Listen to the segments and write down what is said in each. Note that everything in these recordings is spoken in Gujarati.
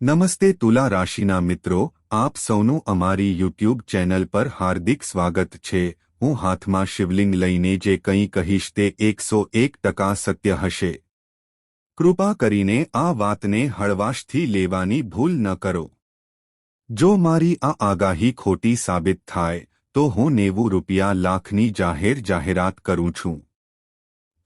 નમસ્તે તુલા રાશિના મિત્રો, આપ સૌનું અમારી યુટ્યુબ ચેનલ પર હાર્દિક સ્વાગત છે. હું હાથમાં શિવલિંગ લઈને જે કંઈ કહીશ તે એકસો એક ટકા સત્ય હશે. કૃપા કરીને આ વાતને હળવાશથી લેવાની ભૂલ ન કરો. જો મારી આ આગાહી ખોટી સાબિત થાય, તો હું નેવું રૂપિયા લાખની જાહેર જાહેરાત કરું છું.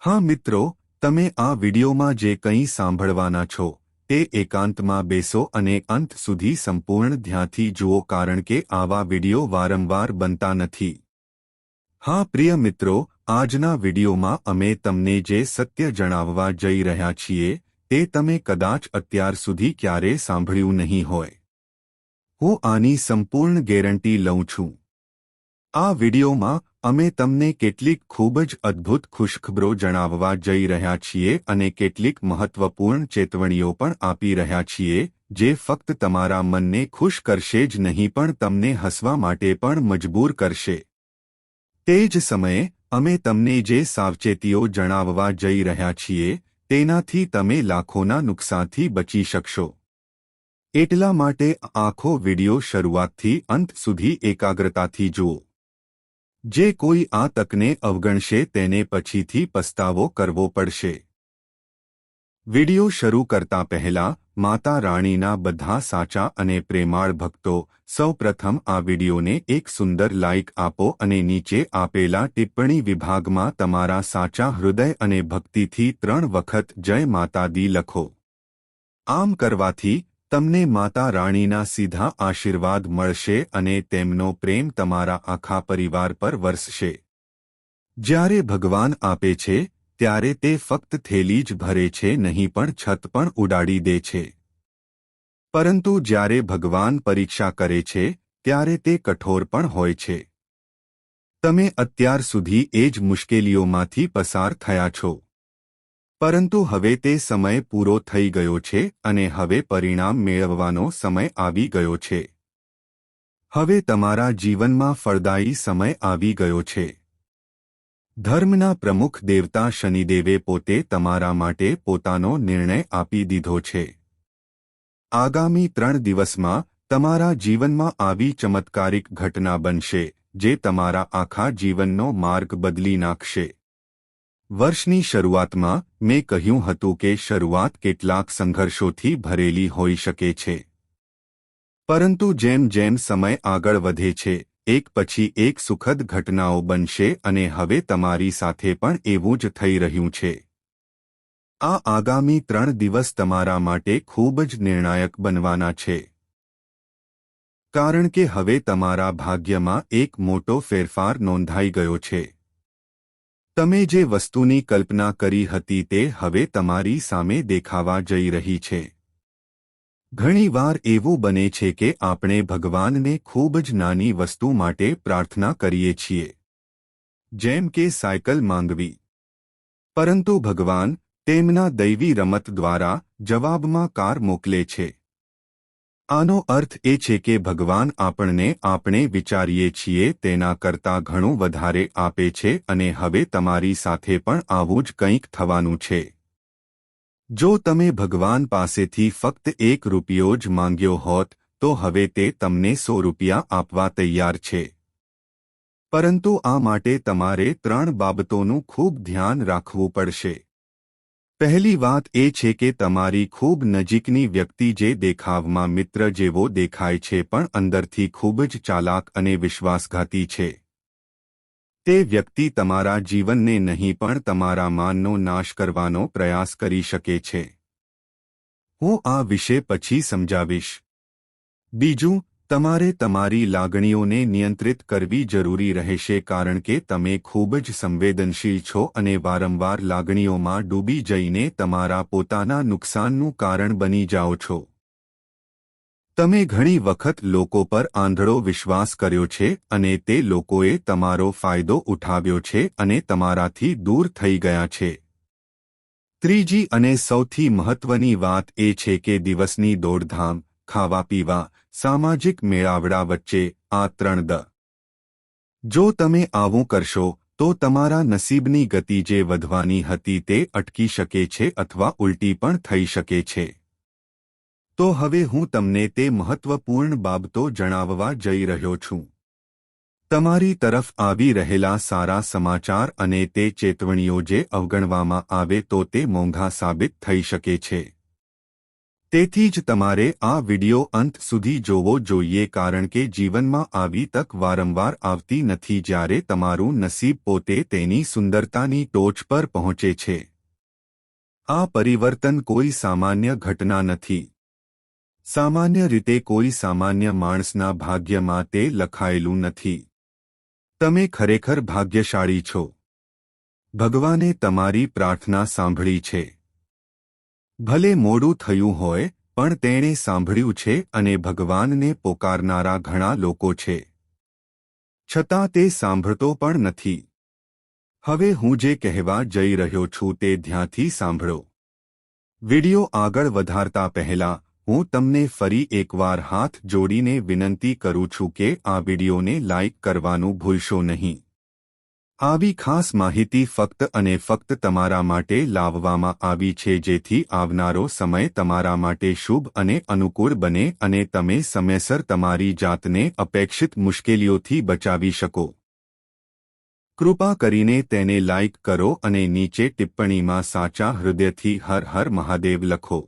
હા મિત્રો, તમે આ વિડિયોમાં જે કંઈ સાંભળવાના છો તે એકાંતમાં બેસો અને અંત સુધી સંપૂર્ણ ધ્યાનથી જુઓ કારણ કે આવા વિડિયો વારંવાર બનતા નથી. હા, પ્રિય મિત્રો, આજના વિડિયોમાં અમે તમને જે સત્ય જણાવવા જઈ રહ્યા છીએ, તે તમે કદાચ અત્યાર સુધી ક્યારે સાંભળ્યું નહીં હોય. હું આની સંપૂર્ણ ગેરંટી લઉં છું. આ વિડિયોમાં અમે તમને કેટલીક ખૂબ જ અદ્ભુત ખુશખબરો જણાવવા જઈ રહ્યા છીએ અને કેટલીક મહત્વપૂર્ણ ચેતવણીઓ પણ આપી રહ્યા છીએ, જે ફક્ત તમારા મનને ખુશ કરશે જ નહીં પણ તમને હસવા માટે પણ મજબૂર કરશે. તે જ સમયે, અમે તમને જે સાવચેતીઓ જણાવવા જઈ રહ્યા છીએ, તેનાથી તમે લાખોના નુકસાનથી બચી શકશો. એટલા માટે આખો વિડિયો શરૂઆતથી અંત સુધી એકાગ્રતાથી જુઓ. જે કોઈ આ તકને અવગણશે તેને પછીથી પસ્તાવો કરવો પડશે. વિડિયો શરૂ કરતા પહેલા માતા રાણીના બધા સાચા અને પ્રેમાળ ભક્તો સૌપ્રથમ આ વિડિયોને એક સુંદર લાઇક આપો અને નીચે આપેલા ટિપ્પણી વિભાગમાં તમારા સાચા હૃદય અને ભક્તિથી ત્રણ વખત જય માતા દી લખો. આમ કરવાથી તમને માતા રાણીના સીધા આશીર્વાદ મળશે અને તેમનો પ્રેમ તમારા આખા પરિવાર પર વરસશે. જ્યારે ભગવાન આપે છે, ત્યારે તે ફક્ત થેલી જ ભરે છે, નહીં પણ છત પણ ઉડાડી દે છે. પરંતુ જ્યારે ભગવાન પરીક્ષા કરે છે, ત્યારે તે કઠોર પણ હોય છે. તમે અત્યાર સુધી એ જ મુશ્કેલીઓમાંથી પસાર થયા છો. પરંતુ હવે તે સમય પૂરો થઈ ગયો છે અને હવે પરિણામ મેળવવાનો સમય આવી ગયો છે. હવે તમારા જીવનમાં ફળદાયી સમય આવી ગયો છે. ધર્મના પ્રમુખ દેવતા શનિદેવે પોતે તમારા માટે પોતાનો નિર્ણય આપી દીધો છે. આગામી ત્રણ દિવસમાં તમારા જીવનમાં આવી ચમત્કારિક ઘટના બનશે, જે તમારા આખા જીવનનો માર્ગ બદલી નાખશે. વર્ષની શરૂઆતમાં મેં કહ્યું હતું કે શરૂઆત કેટલાક સંઘર્ષોથી ભરેલી હોઈ શકે છે. પરંતુ જેમ જેમ સમય આગળ વધે છે, એક પછી એક સુખદ ઘટનાઓ બનશે અને હવે તમારી સાથે પણ એવું જ થઈ રહ્યું છે. આ આગામી ત્રણ દિવસ તમારા માટે ખૂબ જ નિર્ણાયક બનવાના છે. કારણ કે હવે તમારા ભાગ્યમાં એક મોટો ફેરફાર નોંધાઈ ગયો છે. તમે જે વસ્તુની કલ્પના કરી હતી તે હવે તમારી સામે દેખાવા જઈ રહી છે. ઘણીવાર એવું બને છે કે આપણે ભગવાનને ખૂબ જ નાની વસ્તુ માટે પ્રાર્થના કરીએ છીએ. જેમ કે સાયકલ માંગવી. પરંતુ ભગવાન તેમના દૈવી રમત દ્વારા જવાબમાં કાર મોકલે છે. આનો અર્થ એ છે કે ભગવાન આપણને આપણે વિચારીએ છીએ તેના કરતાં ઘણું વધારે આપે છે અને હવે તમારી સાથે પણ આવું જ કંઈક થવાનું છે. જો તમે ભગવાન પાસેથી ફક્ત એક રૂપિયો જ માંગ્યો હોત, તો હવે તે તમને સો રૂપિયા આપવા તૈયાર છે. પરંતુ આ માટે તમારે ત્રણ બાબતોનું ખૂબ ધ્યાન રાખવું પડશે. પહેલી વાત એ છે કે તમારી ખૂબ નજીકની વ્યક્તિ જે દેખાવમાં મિત્ર જેવો દેખાય છે પણ અંદરથી ખૂબ જ ચાલાક અને વિશ્વાસઘાતી છે. તે વ્યક્તિ તમારા જીવનને નહીં પણ તમારા માનનો નાશ કરવાનો પ્રયાસ કરી શકે છે. હું આ વિશે પછી સમજાવીશ. બીજું તમારે તમારી લાગણીઓને નિયંત્રિત કરવી જરૂરી રહેશે કારણ કે તમે ખૂબ જ સંવેદનશીલ છો અને વારંવાર લાગણીઓમાં ડૂબી જઈને તમારા પોતાના નુકસાનનું કારણ બની જાઓ છો. તમે ઘણી વખત લોકો પર આંધળો વિશ્વાસ કર્યો છે અને તે લોકોએ તમારો ફાયદો ઉઠાવ્યો છે અને તમારાથી દૂર થઈ ગયા છે. ત્રીજી અને સૌથી મહત્વની વાત એ છે કે દિવસની દોડધામ ખાવા પીવા સામાજિક મેળાવડા વચ્ચે આ ત્રણ દ. જો તમે આવું કરશો, તો તમારા નસીબની ગતિ જે વધવાની હતી તે અટકી શકે છે અથવા ઉલટી પણ થઈ શકે છે. તો હવે હું તમને તે મહત્વપૂર્ણ બાબતો જણાવવા જઈ રહ્યો છું. તમારી તરફ આવી રહેલા સારા સમાચાર અને તે ચેતવણીઓ જે અવગણવામાં આવે તો તે મોંઘા સાબિત થઈ શકે છે. તેથી જ તમારે આ વિડિયો અંત સુધી જોવો જોઈએ કારણ કે જીવનમાં આવી તક વારંવાર આવતી નથી જ્યારે તમારું નસીબ પોતે તેની સુંદરતાની ટોચ પર પહોંચે છે. આ પરિવર્તન કોઈ સામાન્ય ઘટના નથી. સામાન્ય રીતે કોઈ સામાન્ય માણસના ભાગ્યમાં તે લખાયેલું નથી. તમે ખરેખર ભાગ્યશાળી છો. ભગવાને તમારી પ્રાર્થના સાંભળી છે. ભલે મોડું થયું હોય, પણ તેણે સાંભળ્યું છે અને ભગવાનને પોકારનારા ઘણા લોકો છે. છતાં તે સાંભળતો પણ નથી. હવે હું જે કહેવા જઈ રહ્યો છું તે ધ્યાનથી સાંભળો. વિડિયો આગળ વધારતા પહેલા, હું તમને ફરી એકવાર હાથ જોડીને વિનંતી કરું છું કે આ વિડિયોને લાઇક કરવાનું ભૂલશો નહીં. આવી ખાસ માહિતી ફક્ત અને ફક્ત તમારા માટે લાવવામાં આવી છે જેથી આવનારો સમય તમારા માટે શુભ અને અનુકૂળ બને અને તમે સમયસર તમારી જાતને અપેક્ષિત મુશ્કેલીઓથી બચાવી શકો. કૃપા કરીને તેને લાઇક કરો અને નીચે ટિપ્પણીમાં સાચા હૃદયથી હર હર મહાદેવ લખો.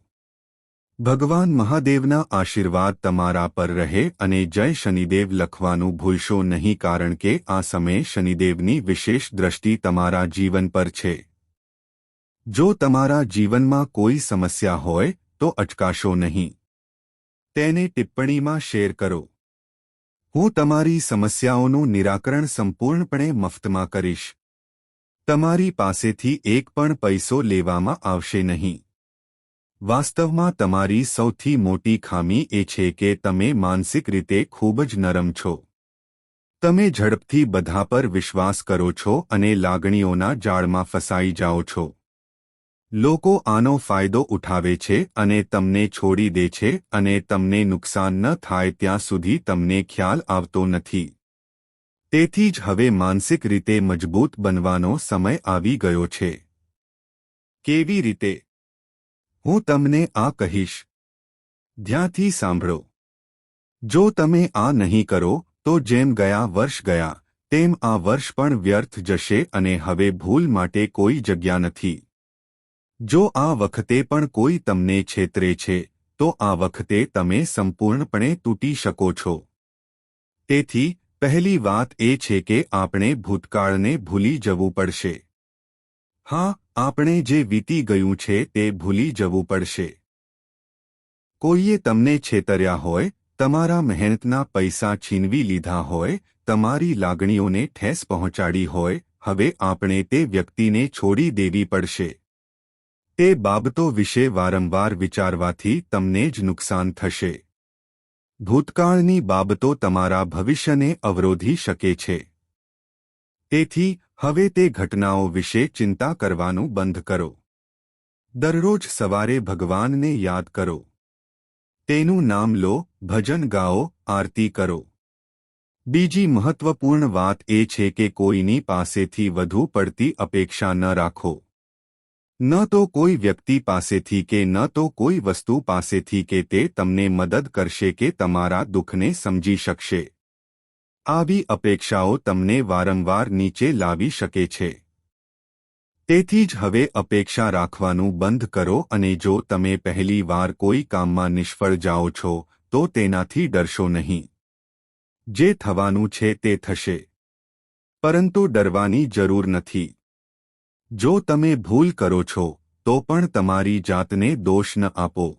ભગવાન મહાદેવના આશીર્વાદ તમારા પર રહે અને જય શનિદેવ લખવાનું ભૂલશો નહીં કારણ કે આ સમયે શનિદેવની વિશેષ દ્રષ્ટિ તમારા જીવન પર છે. જો તમારા જીવનમાં કોઈ સમસ્યા હોય, તો અટકાશો નહીં. તેને ટિપ્પણીમાં શેર કરો. હું તમારી સમસ્યાઓનું નિરાકરણ સંપૂર્ણપણે મફતમાં કરીશ. તમારી પાસેથી એક પણ પૈસો લેવામાં આવશે નહીં. વાસ્તવમાં તમારી સૌથી મોટી ખામી એ છે કે તમે માનસિક રીતે ખૂબ જ નરમ છો. તમે ઝડપથી બધા પર વિશ્વાસ કરો છો અને લાગણીઓના જાળમાં ફસાઈ જાઓ છો. લોકો આનો ફાયદો ઉઠાવે છે અને તમને છોડી દે છે અને તમને નુકસાન ન થાય ત્યાં સુધી તમને ખ્યાલ આવતો નથી. તેથી જ હવે માનસિક રીતે મજબૂત બનવાનો સમય આવી ગયો છે. કેવી રીતે? હું તમને આ કહીશ. ધ્યાંથી સાંભળો. જો તમે આ નહીં કરો, તો જેમ ગયા વર્ષ ગયા, તેમ આ વર્ષ પણ વ્યર્થ જશે અને હવે ભૂલ માટે કોઈ જગ્યા નથી. જો આ વખતે પણ કોઈ તમને છેતરે છે, તો આ વખતે તમે સંપૂર્ણપણે તૂટી શકો છો. તેથી, પહેલી વાત એ છે કે આપણે ભૂતકાળને ભૂલી જવું પડશે. હા આપણે જે વીતી ગયું છે તે ભૂલી જવું પડશે. કોઈએ તમને છેતર્યા હોય, તમારા મહેનતના પૈસા છીનવી લીધા હોય, તમારી લાગણીઓને ઠેસ પહોંચાડી હોય, હવે આપણે તે વ્યક્તિને છોડી દેવી પડશે. તે બાબતો વિશે વારંવાર વિચારવાથી તમને જ નુકસાન થશે. ભૂતકાળની બાબતો તમારા ભવિષ્યને અવરોધી શકે છે. તેથી હવે તે ઘટનાઓ વિશે ચિંતા કરવાનું બંધ કરો. દરરોજ સવારે ભગવાનને યાદ કરો. તેનું નામ લો, ભજન ગાઓ, આરતી કરો. બીજી મહત્વપૂર્ણ વાત એ છે કે કોઈની પાસેથી વધુ પડતી અપેક્ષા ન રાખો. ન તો કોઈ વ્યક્તિ પાસેથી કે ન તો કોઈ વસ્તુ પાસેથી કે તે તમને મદદ કરશે કે તમારા દુઃખને સમજી શકશે. આવી અપેક્ષાઓ તમને વારંવાર નીચે લાવી શકે છે. તેથી જ હવે અપેક્ષા રાખવાનું બંધ કરો અને જો તમે પહેલી વાર કોઈ કામમાં નિષ્ફળ જાઓ છો, તો તેનાથી ડરશો નહીં. જે થવાનું છે તે થશે. પરંતુ ડરવાની જરૂર નથી. જો તમે ભૂલ કરો છો, તો પણ તમારી જાતને દોષ ન આપો.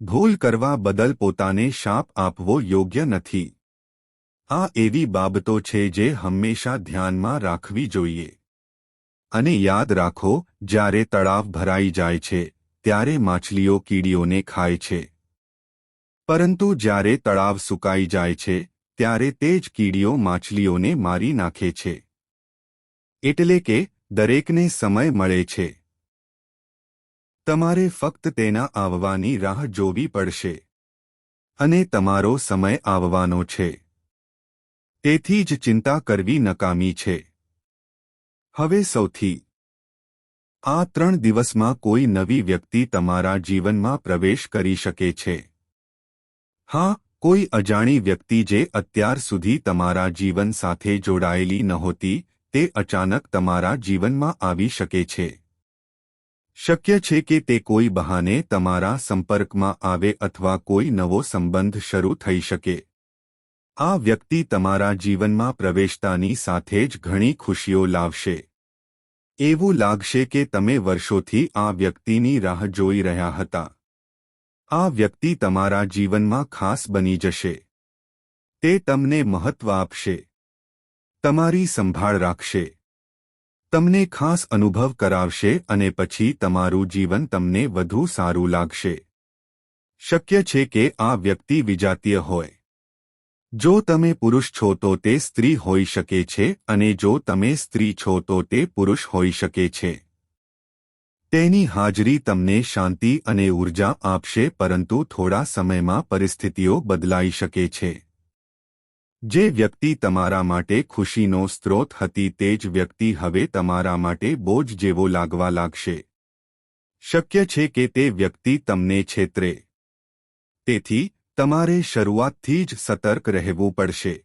ભૂલ કરવા બદલ પોતાને શાપ આપવો યોગ્ય નથી. આ એવી બાબતો છે જે હંમેશા ધ્યાનમાં રાખવી જોઈએ. અને યાદ રાખો, જ્યારે તળાવ ભરાઈ જાય છે, ત્યારે માછલીઓ કીડીઓને ખાય છે. પરંતુ જ્યારે તળાવ સુકાઈ જાય છે, ત્યારે તે જ કીડીઓ માછલીઓને મારી નાખે છે. એટલે કે, દરેકને સમય મળે છે. તમારે ફક્ત તેના આવવાની રાહ જોવી પડશે. અને તમારો સમય આવવાનો છે. તેથી જ ચિંતા કરવી નકામી છે. હવે સૌથી, આ ત્રણ દિવસમાં કોઈ નવી વ્યક્તિ તમારા જીવનમાં પ્રવેશ કરી શકે છે. હા, કોઈ અજાણી વ્યક્તિ જે અત્યાર સુધી તમારા જીવન સાથે જોડાયેલી નહોતી, તે અચાનક તમારા જીવનમાં આવી શકે છે. શક્ય છે કે તે કોઈ બહાને તમારા સંપર્કમાં આવે અથવા કોઈ નવો સંબંધ શરૂ થઈ શકે. આ વ્યક્તિ તમારા જીવનમાં પ્રવેશતાની સાથે જ ઘણી ખુશીઓ લાવશે. એવું લાગશે કે તમે વર્ષોથી આ વ્યક્તિની રાહ જોઈ રહ્યા હતા. આ વ્યક્તિ તમારા જીવનમાં ખાસ બની જશે. તે તમને મહત્વ આપશે. તમારી સંભાળ રાખશે. તમને ખાસ અનુભવ કરાવશે અને પછી તમારું જીવન તમને વધુ સારું લાગશે. શક્ય છે કે આ વ્યક્તિ વિજાતીય હોય. જો તમે પુરુષ છો તો તે સ્ત્રી હોઈ શકે છે અને જો તમે સ્ત્રી છો તો તે પુરુષ હોઈ શકે છે. તેની હાજરી તમને શાંતિ અને ઊર્જા આપશે પરંતુ થોડા સમયમાં પરિસ્થિતિઓ બદલાઈ શકે છે. જે વ્યક્તિ તમારા માટે ખુશીનો સ્ત્રોત હતી તે જ વ્યક્તિ હવે તમારા માટે બોજ જેવો લાગવા લાગશે. શક્ય છે કે તે વ્યક્તિ તમને છેતરે. તેથી તમારે શરૂઆતથી જ સતર્ક રહેવું પડશે.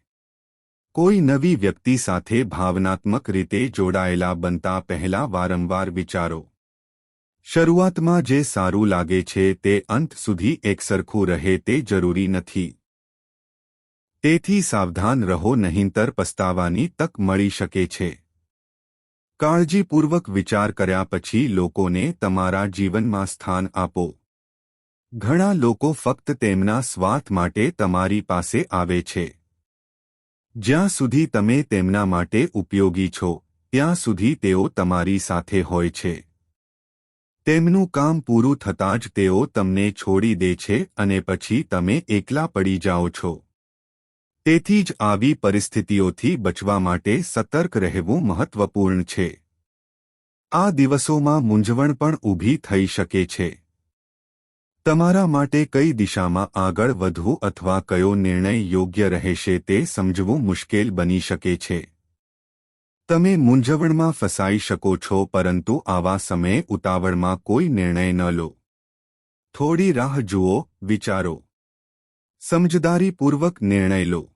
કોઈ નવી વ્યક્તિ સાથે ભાવનાત્મક રીતે જોડાયેલા બનતા પહેલા વારંવાર વિચારો. શરૂઆતમાં જે સારું લાગે છે તે અંત સુધી એકસરખું રહે તે જરૂરી નથી. તેથી સાવધાન રહો નહીંતર પસ્તાવાની તક મળી શકે છે. કાળજીપૂર્વક વિચાર કર્યા પછી લોકોને તમારા જીવનમાં સ્થાન આપો. ઘણા લોકો ફક્ત તેમના સ્વાર્થ માટે તમારી પાસે આવે છે. જ્યાં સુધી તમે તેમના માટે ઉપયોગી છો, ત્યાં સુધી તેઓ તમારી સાથે હોય છે. તેમનું કામ પૂરું થતાં જ તેઓ તમને છોડી દે છે અને પછી તમે એકલા પડી જાઓ છો. તેથી જ આવી પરિસ્થિતિઓથી બચવા માટે સતર્ક રહેવું મહત્વપૂર્ણ છે. આ દિવસોમાં મૂંઝવણ પણ ઊભી થઈ શકે છે. તમારા માટે કઈ દિશામાં આગળ વધવું અથવા કયો નિર્ણય યોગ્ય રહેશે તે સમજવું મુશ્કેલ બની શકે છે. તમે મૂંઝવણમાં ફસાઈ શકો છો, પરંતુ આવા સમયે ઉતાવળમાં કોઈ નિર્ણય ન લો. થોડી રાહ જુઓ, વિચારો. સમજદારીપૂર્વક નિર્ણય લો.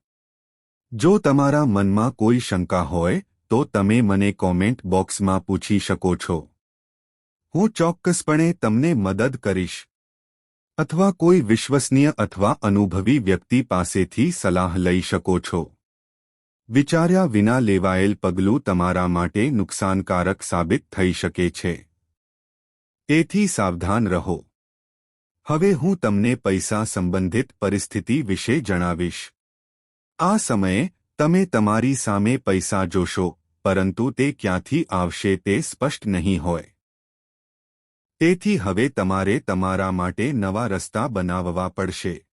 જો તમારા મનમાં કોઈ શંકા હોય, તો તમે મને કોમેન્ટ બોક્સમાં પૂછી શકો છો. હું ચોક્કસપણે તમને મદદ કરીશ. અથવા કોઈ વિશ્વસનીય અથવા અનુભવી વ્યક્તિ પાસેથી સલાહ લઈ શકો છો. વિચાર્યા વિના લેવાયેલ પગલું તમારા માટે નુકસાનકારક સાબિત થઈ શકે છે. તેથી સાવધાન રહો. હવે હું તમને પૈસા સંબંધિત પરિસ્થિતિ વિશે જણાવીશ. આ સમયે તમે તમારી સામે પૈસા જોશો, પરંતુ તે ક્યાંથી આવશે તે સ્પષ્ટ નહીં હોય. તેથી હવે તમારે તમારા માટે નવા રસ્તા બનાવવા પડશે.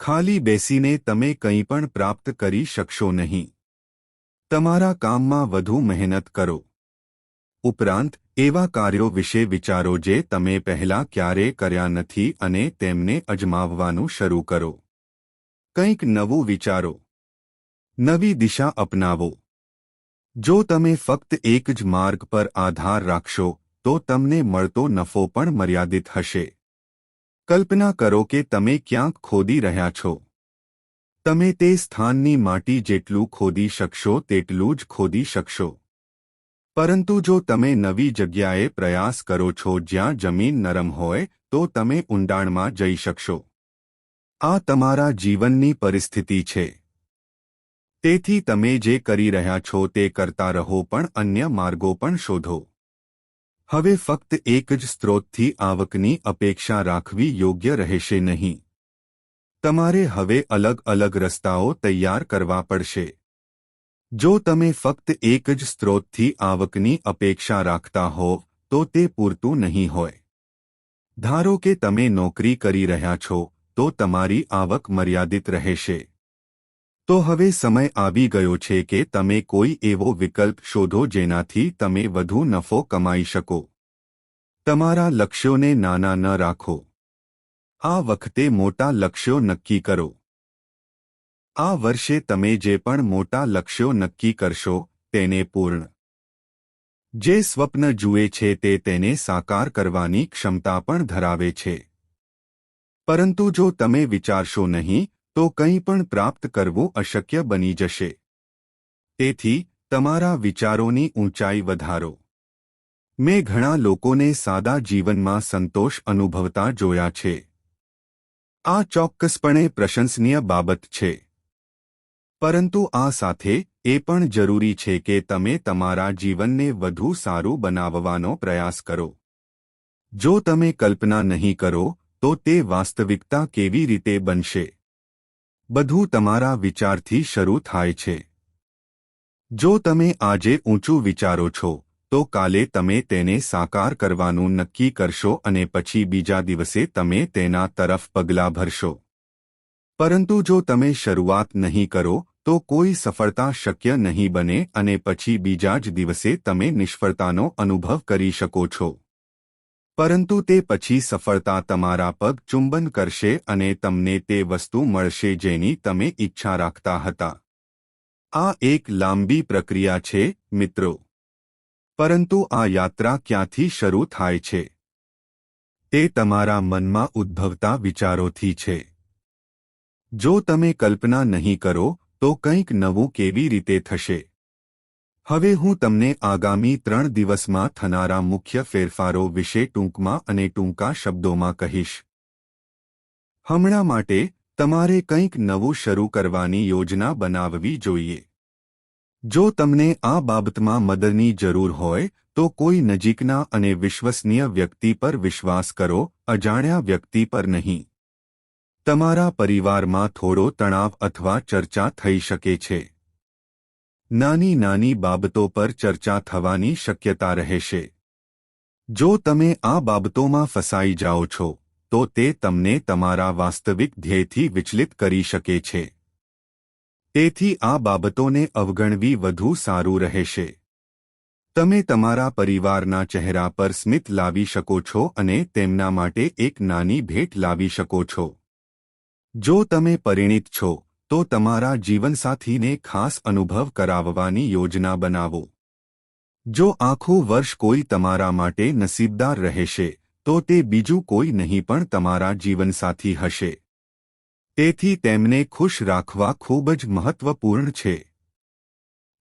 ખાલી બેસીને તમે કંઈ પણ પ્રાપ્ત કરી શકશો નહીં. તમારા કામમાં વધુ મહેનત કરો. ઉપરાંત, એવા કાર્યો વિશે વિચારો જે તમે પહેલા ક્યારે કર્યા નથી અને તેમને અજમાવવાનું શરૂ કરો. કંઈક નવું વિચારો. નવી દિશા અપનાવો. જો તમે ફક્ત એક જ માર્ગ પર આધાર રાખશો તો તમને મળતો નફો પણ મર્યાદિત હશે. કલ્પના કરો કે તમે ક્યાંક ખોદી રહ્યા છો. તમે તે સ્થાનની માટી જેટલું ખોદી શકશો તેટલું જ ખોદી શકશો. પરંતુ જો તમે નવી જગ્યાએ પ્રયાસ કરો છો જ્યાં જમીન નરમ હોય, તો તમે ઊંડાણમાં જઈ શકશો. આ તમારા જીવનની પરિસ્થિતિ છે. તેથી તમે જે કરી રહ્યા છો તે કરતા રહો પણ અન્ય માર્ગો પણ શોધો. હવે ફક્ત એક જ સ્ત્રોતથી આવકની અપેક્ષા રાખવી યોગ્ય રહેશે નહીં. તમારે હવે અલગ અલગ રસ્તાઓ તૈયાર કરવા પડશે. જો તમે ફક્ત એક જ સ્ત્રોતથી આવકની અપેક્ષા રાખતા હો, તો તે પૂરતું નહીં હોય. ધારો કે તમે નોકરી કરી રહ્યા છો, તો તમારી આવક મર્યાદિત રહેશે. તો હવે સમય આવી ગયો છે કે તમે કોઈ એવો વિકલ્પ શોધો જેનાથી તમે વધુ નફો કમાઈ શકો. તમારા લક્ષ્યોને નાના ન રાખો. આ વખતે મોટા લક્ષ્યો નક્કી કરો. આ વર્ષે તમે જે પણ મોટા લક્ષ્યો નક્કી કરશો, તેને પૂર્ણ. જે સ્વપ્ન જુએ છે તે તેને સાકાર કરવાની ક્ષમતા પણ ધરાવે છે. પરંતુ જો તમે વિચારશો નહીં તો કંઈ પણ પ્રાપ્ત કરવું અશક્ય બની જશે. તેથી, તમારા વિચારોની ઊંચાઈ વધારો. મેં ઘણા લોકોને સાદા જીવનમાં સંતોષ અનુભવતા જોયા છે. આ ચોક્કસપણે પ્રશંસનીય બાબત છે. પરંતુ આ સાથે, એ પણ જરૂરી છે કે તમે તમારા જીવનને વધુ સારું બનાવવાનો પ્રયાસ કરો. જો તમે કલ્પના નહીં કરો, તો તે વાસ્તવિકતા કેવી રીતે બનશે? બધું તમારા વિચારથી શરૂ થાય છે. જો તમે આજે ઊંચું વિચારો છો, તો કાલે તમે તેને સાકાર કરવાનું નક્કી કરશો અને પછી બીજા દિવસે તમે તેના તરફ પગલાં ભરશો. પરંતુ જો તમે શરૂઆત નહીં કરો, તો કોઈ સફળતા શક્ય નહીં બને અને પછી બીજા જ દિવસે તમે નિષ્ફળતાનો અનુભવ કરી શકો છો. પરંતુ તે પછી સફળતા તમારા પગ ચુંબન કરશે અને તમને તે વસ્તુ મળશે જેની તમે ઈચ્છા રાખતા હતા. આ એક લાંબી પ્રક્રિયા છે, મિત્રો. પરંતુ આ યાત્રા ક્યાંથી શરૂ થાય છે? તે તમારા મનમાં ઉદ્ભવતા વિચારોથી છે. જો તમે કલ્પના નહીં કરો, તો કંઈક નવું કેવી રીતે થશે? હવે હું તમને આગામી ત્રણ દિવસમાં થનારા મુખ્ય ફેરફારો વિશે ટૂંકમાં અને ટૂંકા શબ્દોમાં કહીશ. હમણાં માટે તમારે કંઈક નવું શરૂ કરવાની યોજના બનાવવી જોઈએ. જો તમને આ બાબતમાં મદદની જરૂર હોય, તો કોઈ નજીકના અને વિશ્વસનીય વ્યક્તિ પર વિશ્વાસ કરો, અજાણ્યા વ્યક્તિ પર નહીં. તમારા પરિવારમાં થોડો તણાવ અથવા ચર્ચા થઈ શકે છે. નાની નાની બાબતો પર ચર્ચા થવાની શક્યતા રહેશે. જો તમે આ બાબતોમાં ફસાઈ જાઓ છો, તો તે તમને તમારા વાસ્તવિક ધ્યેયથી વિચલિત કરી શકે છે. તેથી આ બાબતોને અવગણવી વધુ સારું રહેશે. તમે તમારા પરિવારના ચહેરા પર સ્મિત લાવી શકો છો અને તેમના માટે એક નાની ભેટ લાવી શકો છો. જો તમે પરિણિત છો તો તમારા જીવનસાથીને ખાસ અનુભવ કરાવવાની યોજના બનાવો. જો આખું વર્ષ કોઈ તમારા માટે નસીબદાર રહેશે, તો તે બીજું કોઈ નહીં પણ તમારા જીવનસાથી હશે. તેથી તેમને ખુશ રાખવા ખૂબ જ મહત્વપૂર્ણ છે.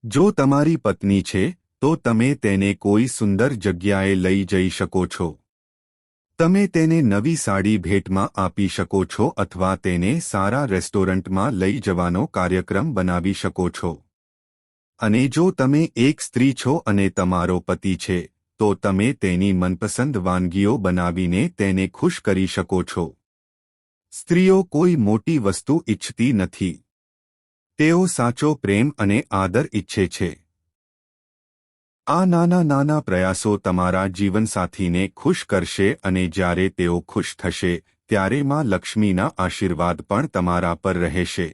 જો તમારી પત્ની છે, તો તમે તેને કોઈ સુંદર જગ્યાએ લઈ જઈ શકો છો. તમે તેને નવી સાડી ભેટમાં આપી શકો છો અથવા તેને સારા રેસ્ટોરન્ટમાં લઈ જવાનો કાર્યક્રમ બનાવી શકો છો. અને જો તમે એક સ્ત્રી છો અને તમારો પતિ છે, તો તમે તેની મનપસંદ વાનગીઓ બનાવીને તેને ખુશ કરી શકો છો. સ્ત્રીઓ કોઈ મોટી વસ્તુ ઇચ્છતી નથી. તેઓ સાચો પ્રેમ અને આદર ઇચ્છે છે. આ નાના નાના પ્રયાસો તમારા જીવનસાથીને ખુશ કરશે અને જ્યારે તેઓ ખુશ થશે, ત્યારે માં લક્ષ્મીના આશીર્વાદ પણ તમારા પર રહેશે.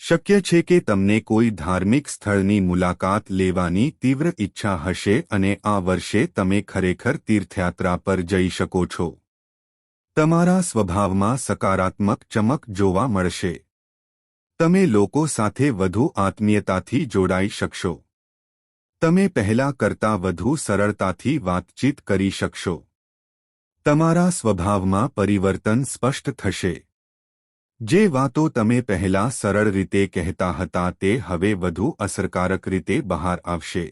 શક્ય છે કે તમને કોઈ ધાર્મિક સ્થળની મુલાકાત લેવાની તીવ્ર ઈચ્છા હશે અને આ વર્ષે તમે ખરેખર તીર્થયાત્રા પર જઈ શકો છો. તમારા સ્વભાવમાં સકારાત્મક ચમક જોવા મળશે. તમે લોકો સાથે વધુ આત્મીયતાથી જોડાઈ શકશો. તમે પહેલા કરતાં વધુ સરળતાથી વાતચીત કરી શકશો. તમારા સ્વભાવમાં પરિવર્તન સ્પષ્ટ થશે. જે વાતો તમે પહેલા સરળ રીતે કહેતા હતા તે હવે વધુ અસરકારક રીતે બહાર આવશે.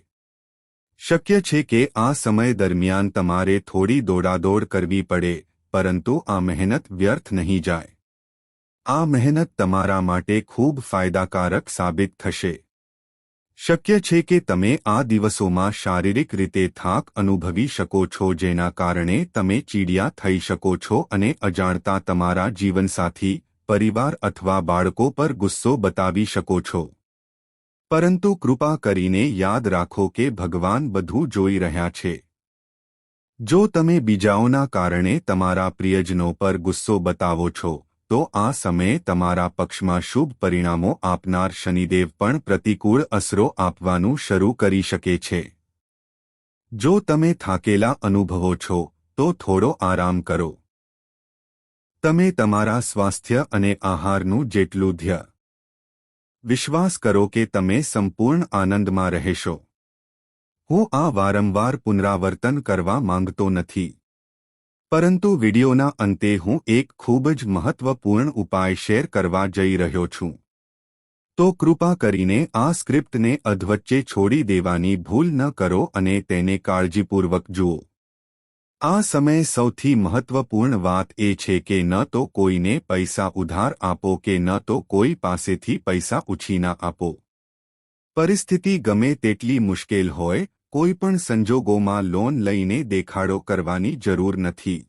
શક્ય છે કે આ સમય દરમિયાન તમારે થોડી દોડાદોડ કરવી પડે, પરંતુ આ મહેનત વ્યર્થ નહીં જાય. આ મહેનત તમારા માટે ખૂબ ફાયદાકારક સાબિત થશે. શક્ય છે કે તમે આ દિવસોમાં શારીરિક રીતે થાક અનુભવી શકો છો જેના કારણે તમે ચીડિયા થઈ શકો છો અને અજાણતા તમારા જીવનસાથી, પરિવાર અથવા બાળકો પર ગુસ્સો બતાવી શકો છો. પરંતુ કૃપા કરીને યાદ રાખો કે ભગવાન બધું જોઈ રહ્યા છે. જો તમે બીજાઓના કારણે તમારા પ્રિયજનો પર ગુસ્સો બતાવો છો તો આ સમયે તમારા પક્ષમાં શુભ પરિણામો આપનાર શનિદેવ પણ પ્રતિકૂળ અસરો આપવાનું શરૂ કરી શકે છે. જો તમે થાકેલા અનુભવો છો, તો થોડો આરામ કરો. તમે તમારા સ્વાસ્થ્ય અને આહારનું જેટલું ધ્ય. વિશ્વાસ કરો કે તમે સંપૂર્ણ આનંદમાં રહેશો. હું આ વારંવાર પુનરાવર્તન કરવા માંગતો નથી. પરંતુ વિડિયોના અંતે હું એક ખૂબ જ મહત્વપૂર્ણ ઉપાય શેર કરવા જઈ રહ્યો છું. તો કૃપા કરીને આ સ્ક્રિપ્ટને અધવચ્ચે છોડી દેવાની ભૂલ ન કરો અને તેને કાળજીપૂર્વક જુઓ. આ સમય સૌથી મહત્વપૂર્ણ વાત એ છે કે ન તો કોઈને પૈસા ઉધાર આપો કે ન તો કોઈ પાસેથી પૈસા ઉછીના આપો. પરિસ્થિતિ ગમે તેટલી મુશ્કેલ હોય કોઈ પણ સંજોગોમાં લોન લઈને દેખાડો કરવાની જરૂર નથી.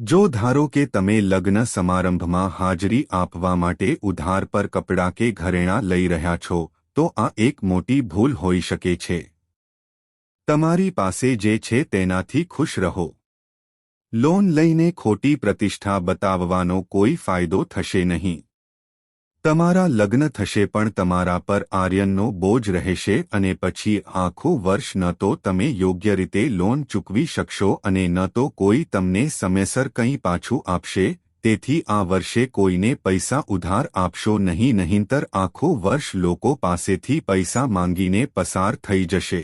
જો ધારો કે તમે લગ્ન સમારંભમાં હાજરી આપવા માટે ઉધાર પર કપડાં કે ઘરેણાં લઈ રહ્યા છો, તો આ એક મોટી ભૂલ હોઈ શકે છે. તમારી પાસે જે છે તેનાથી ખુશ રહો. લોન લઈને ખોટી પ્રતિષ્ઠા બતાવવાનો કોઈ ફાયદો થશે નહીં. તમારા લગ્ન થશે પણ તમારા પર આર્યનનો બોજ રહેશે અને પછી આખું વર્ષ ન તો તમે યોગ્ય રીતે લોન ચૂકવી શકશો અને ન તો કોઈ તમને સમયસર કંઈ પાછું આપશે, તેથી આ વર્ષે કોઈને પૈસા ઉધાર આપશો નહીં, નહીંતર આખું વર્ષ લોકો પાસેથી પૈસા માંગીને પસાર થઈ જશે.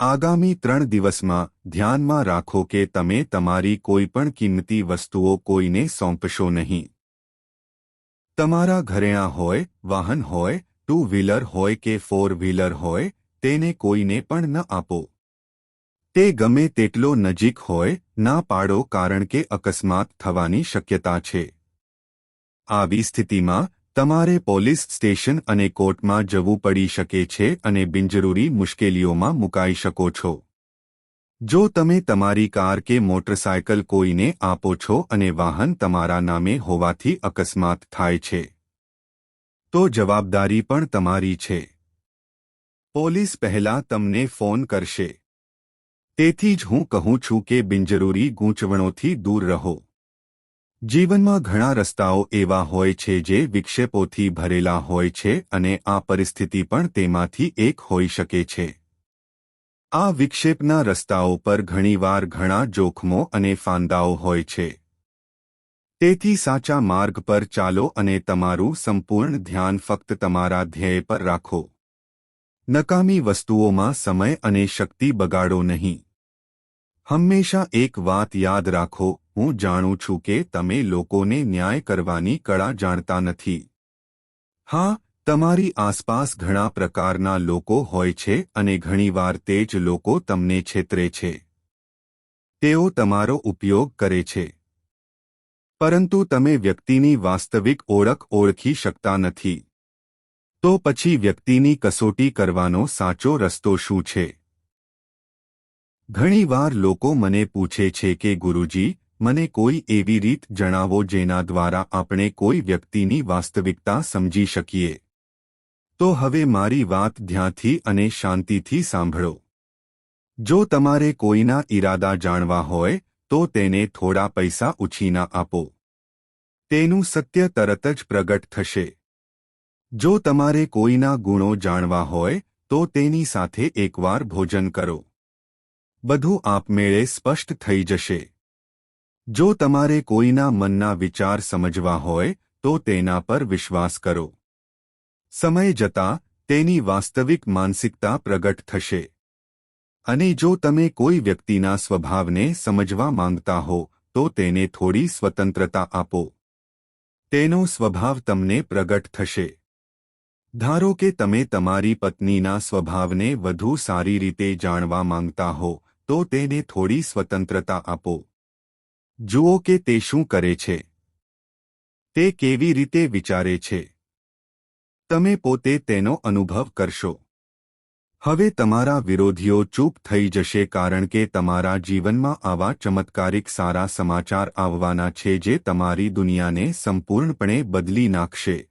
આગામી ત્રણ દિવસમાં ધ્યાનમાં રાખો કે તમે તમારી કોઈપણ કિંમતી વસ્તુઓ કોઈને સોંપશો નહીં. તમારા ઘરેણાં હોય, વાહન હોય ટુ વ્હીલર હોય કે ફોર વ્હીલર હોય, તેને કોઈને પણ ન આપો. તે ગમે તેટલો નજીક હોય, ના પાડો કારણ કે અકસ્માત થવાની શક્યતા છે. આવી સ્થિતિમાં, તમારે પોલીસ સ્ટેશન અને કોર્ટમાં જવું પડી શકે છે અને બિનજરૂરી મુશ્કેલીઓમાં મુકાઈ શકો છો. જો તમે તમારી કાર કે મોટરસાયકલ કોઈને આપો છો અને વાહન તમારા નામે હોવાથી અકસ્માત થાય છે, તો જવાબદારી પણ તમારી છે. પોલીસ પહેલા તમને ફોન કરશે. તેથી જ હું કહું છું કે બિનજરૂરી ગૂંચવણોથી દૂર રહો. જીવનમાં ઘણા રસ્તાઓ એવા હોય છે જે વિક્ષેપોથી ભરેલા હોય છે અને આ પરિસ્થિતિ પણ તેમાંથી એક હોઈ શકે છે. આ વિક્ષેપના રસ્તાઓ પર ઘણીવાર ઘણા જોખમો અને ફાંદાઓ હોય છે. તેથી સાચા માર્ગ પર ચાલો અને તમારું સંપૂર્ણ ધ્યાન ફક્ત તમારા ધ્યેય પર રાખો. નકામી વસ્તુઓમાં સમય અને શક્તિ બગાડો નહીં. હંમેશા એક વાત યાદ રાખો, હું જાણું છું કે તમે લોકોને ન્યાય કરવાની કળા જાણતા નથી. હા તમારી આસપાસ ઘણા પ્રકારના લોકો હોય છે અને ઘણીવાર તે જ લોકો તમને છેતરે છે. તેઓ તમારો ઉપયોગ કરે છે. પરંતુ તમે વ્યક્તિની વાસ્તવિક ઓળખ ઓળખી શકતા નથી. તો પછી વ્યક્તિની કસોટી કરવાનો સાચો રસ્તો શું છે? ઘણીવાર લોકો મને પૂછે છે કે, ગુરુજી, મને કોઈ એવી રીત જણાવો જેના દ્વારા આપણે કોઈ વ્યક્તિની વાસ્તવિકતા સમજી શકીએ? તો હવે મારી વાત ધ્યાનથી અને શાંતિથી સાંભળો. જો તમારે કોઈના ઈરાદા જાણવા હોય, તો તેને થોડા પૈસા ઉછીના આપો. તેનું સત્ય તરત જ પ્રગટ થશે. જો તમારે કોઈના ગુણો જાણવા હોય, તો તેની સાથે એકવાર ભોજન કરો. બધું આપમેળે સ્પષ્ટ થઈ જશે. જો તમારે કોઈના મનના વિચાર સમજવા હોય, તો તેના પર વિશ્વાસ કરો. સમય જતાં તેની વાસ્તવિક માનસિકતા પ્રગટ થશે. અને જો તમે કોઈ વ્યક્તિના સ્વભાવને સમજવા માંગતા હો, તો તેને થોડી સ્વતંત્રતા આપો. તેનો સ્વભાવ તમને પ્રગટ થશે. ધારો કે તમે તમારી પત્નીના સ્વભાવને વધુ સારી રીતે જાણવા માંગતા હો, તો તેને થોડી સ્વતંત્રતા આપો. જુઓ કે તે શું કરે છે. તે કેવી રીતે વિચારે છે. તમે પોતે તેનો અનુભવ કરશો. હવે તમારા વિરોધીઓ ચૂપ થઈ જશે કારણ કે તમારા જીવનમાં આવા ચમત્કારિક સારા સમાચાર આવવાના છે જે તમારી દુનિયાને સંપૂર્ણપણે બદલી નાખશે.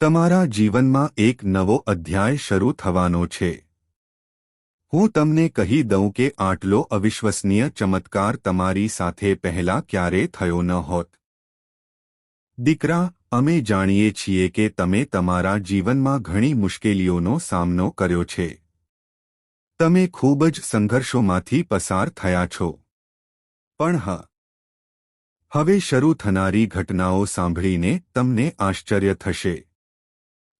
તમારા જીવનમાં એક નવો અધ્યાય શરૂ થવાનો છે. હું તમને કહી દઉં કે આટલો અવિશ્વસનીય ચમત્કાર તમારી સાથે પહેલા ક્યારે થયો ન હોત. દીકરા અમે જાણીએ છીએ કે તમે તમારા જીવનમાં ઘણી મુશ્કેલીઓનો સામનો કર્યો છે. તમે ખૂબ જ સંઘર્ષોમાંથી પસાર થયા છો. પણ હ. હવે શરૂ થનારી ઘટનાઓ સાંભળીને તમને આશ્ચર્ય થશે.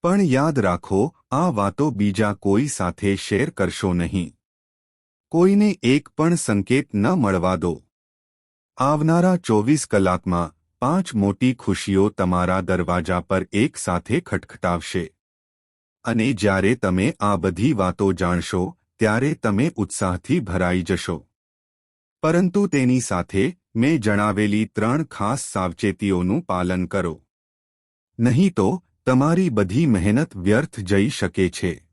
પણ યાદ રાખો, આ વાતો બીજા કોઈ સાથે શેર કરશો નહીં. કોઈને એક પણ સંકેત ન મળવા દો. આવનારા ચોવીસ કલાકમાં પાંચ મોટી ખુશીઓ તમારા દરવાજા પર એક સાથે ખટખટાવશે. અને જ્યારે તમે આ બધી વાતો જાણશો, ત્યારે તમે ઉત્સાહથી ભરાઈ જશો. પરંતુ તેની સાથે મેં જણાવેલી ત્રણ ખાસ સાવચેતીઓનું પાલન કરો. નહીં તો, તમારી બધી મહેનત વ્યર્થ જઈ શકે છે.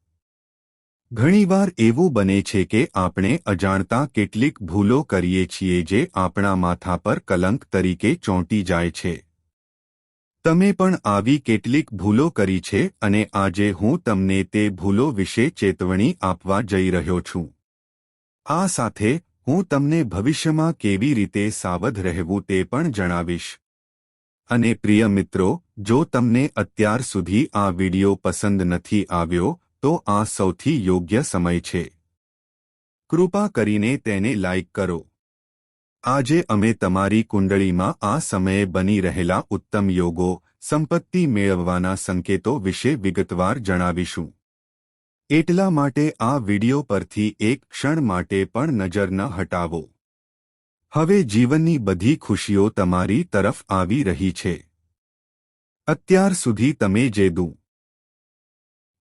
ઘણીવાર એવું બને છે કે આપણે અજાણતા કેટલીક ભૂલો કરીએ છીએ જે આપણા માથા પર કલંક તરીકે ચોંટી જાય છે. તમે પણ આવી કેટલીક ભૂલો કરી છે અને આજે હું તમને તે ભૂલો વિશે ચેતવણી આપવા જઈ રહ્યો છું. આ સાથે હું તમને ભવિષ્યમાં કેવી રીતે સાવધ રહેવું તે પણ જણાવીશ. અને પ્રિય મિત્રો, જો તમને અત્યાર સુધી આ વિડિયો પસંદ નથી આવ્યો તો આ સૌથી યોગ્ય સમય છે. કૃપા કરીને તેને લાઇક કરો. આજે અમે તમારી કુંડળીમાં આ સમયે બની રહેલા ઉત્તમ યોગો, સંપત્તિ મેળવવાના સંકેતો વિશે વિગતવાર જણાવીશું. એટલા માટે આ વિડિયો પરથી એક ક્ષણ માટે પણ નજર ન હટાવો. હવે જીવનની બધી ખુશીઓ તમારી તરફ આવી રહી છે. અત્યાર સુધી તમે જે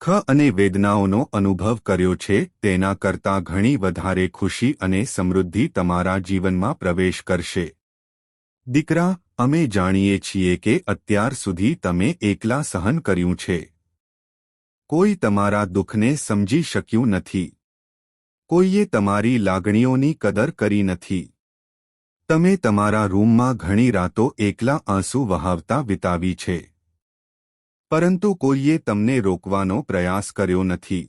દુઃખ અને વેદનાઓનો અનુભવ કર્યો છે, તેના કરતાં ઘણી વધારે ખુશી અને સમૃદ્ધિ તમારા જીવનમાં પ્રવેશ કરશે. દીકરા, અમે જાણીએ છીએ કે અત્યાર સુધી તમે એકલા સહન કર્યું છે. કોઈ તમારા દુઃખને સમજી શક્યું નથી. કોઈએ તમારી લાગણીઓની કદર કરી નથી. તમે તમારા રૂમમાં ઘણી રાતો એકલા આંસુ વહાવતા વિતાવી છે. પરંતુ કોઈએ તમને રોકવાનો પ્રયાસ કર્યો નથી.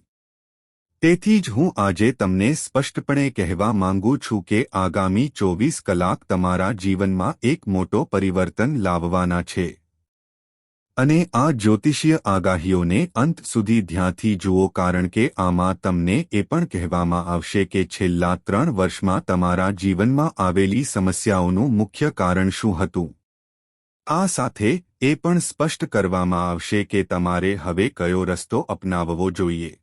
તેથી જ હું આજે તમને સ્પષ્ટપણે કહેવા માંગુ છું કે આગામી ચોવીસ કલાક તમારા જીવનમાં એક મોટો પરિવર્તન લાવવાના છે. અને આ જ્યોતિષીય આગાહીઓને અંત સુધી ધ્યાનથી જુઓ કારણ કે આમાં તમને એ પણ કહેવામાં આવશે કે છેલ્લા ત્રણ વર્ષમાં તમારા જીવનમાં આવેલી સમસ્યાઓનું મુખ્ય કારણ શું હતું. આ સાથે એ પણ સ્પષ્ટ કરવામાં આવશે કે તમારે હવે કયો રસ્તો અપનાવવો જોઈએ.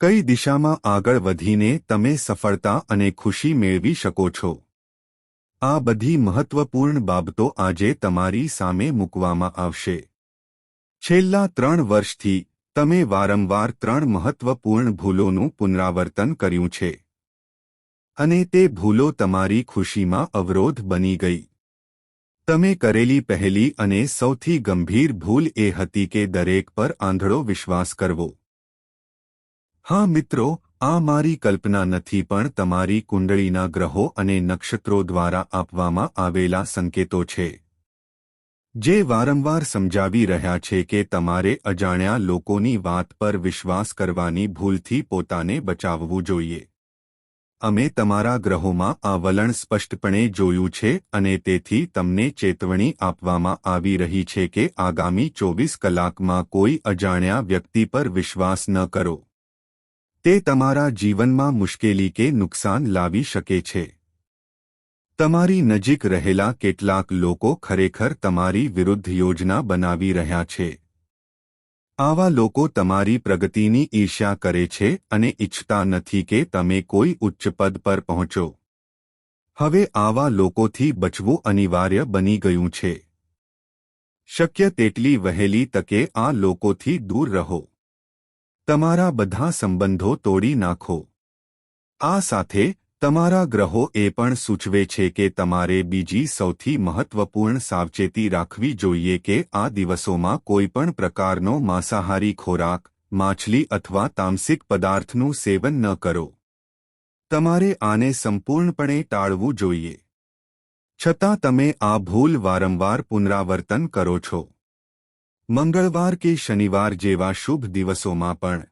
કઈ દિશામાં આગળ વધીને તમે સફળતા અને ખુશી મેળવી શકો છો? આ બધી મહત્વપૂર્ણ બાબતો આજે તમારી સામે મૂકવામાં આવશે. છેલ્લા ત્રણ વર્ષથી, તમે વારંવાર ત્રણ મહત્વપૂર્ણ ભૂલોનું પુનરાવર્તન કર્યું છે. અને તે ભૂલો તમારી ખુશીમાં અવરોધ બની ગઈ. તમે કરેલી પહેલી અને સૌથી ગંભીર ભૂલ એ હતી કે દરેક પર આંધળો વિશ્વાસ કરવો. હા મિત્રો, આ મારી કલ્પના નથી પણ તમારી કુંડળીના ગ્રહો અને નક્ષત્રો દ્વારા આપવામાં આવેલા સંકેતો છે. જે વારંવાર સમજાવી રહ્યા છે કે તમારે અજાણ્યા લોકોની વાત પર વિશ્વાસ કરવાની ભૂલથી પોતાને બચાવવું જોઈએ. અમે તમારા ગ્રહોમાં આ વલણ સ્પષ્ટપણે જોયું છે અને તેથી તમને ચેતવણી આપવામાં આવી રહી છે કે આગામી ચોવીસ કલાકમાં કોઈ અજાણ્યા વ્યક્તિ પર વિશ્વાસ ન કરો. તે તમારા જીવનમાં મુશ્કેલી કે નુકસાન લાવી શકે છે. તમારી નજીક રહેલા કેટલાક લોકો ખરેખર તમારી વિરુદ્ધ યોજના બનાવી રહ્યા છે. આવા લોકો તમારી પ્રગતિની ઈર્ષ્યા કરે છે અને ઇચ્છતા નથી કે તમે કોઈ ઉચ્ચ પદ પર પહોંચો. હવે આવા લોકોથી બચવું અનિવાર્ય બની ગયું છે. શક્ય તેટલી વહેલી તકે આ લોકોથી દૂર રહો. તમારા બધા સંબંધો તોડી નાખો. આ સાથે તમારા ગ્રહો એ પણ સૂચવે છે કે તમારે બીજી સૌથી મહત્વપૂર્ણ સાવચેતી રાખવી જોઈએ કે આ દિવસોમાં કોઈપણ પ્રકારનો માંસાહારી ખોરાક, માછલી અથવા તામસિક પદાર્થનું સેવન ન કરો. તમારે આને સંપૂર્ણપણે ટાળવું જોઈએ. છતાં તમે આ ભૂલ વારંવાર પુનરાવર્તન કરો છો. મંગળવાર કે શનિવાર જેવા શુભ દિવસોમાં પણ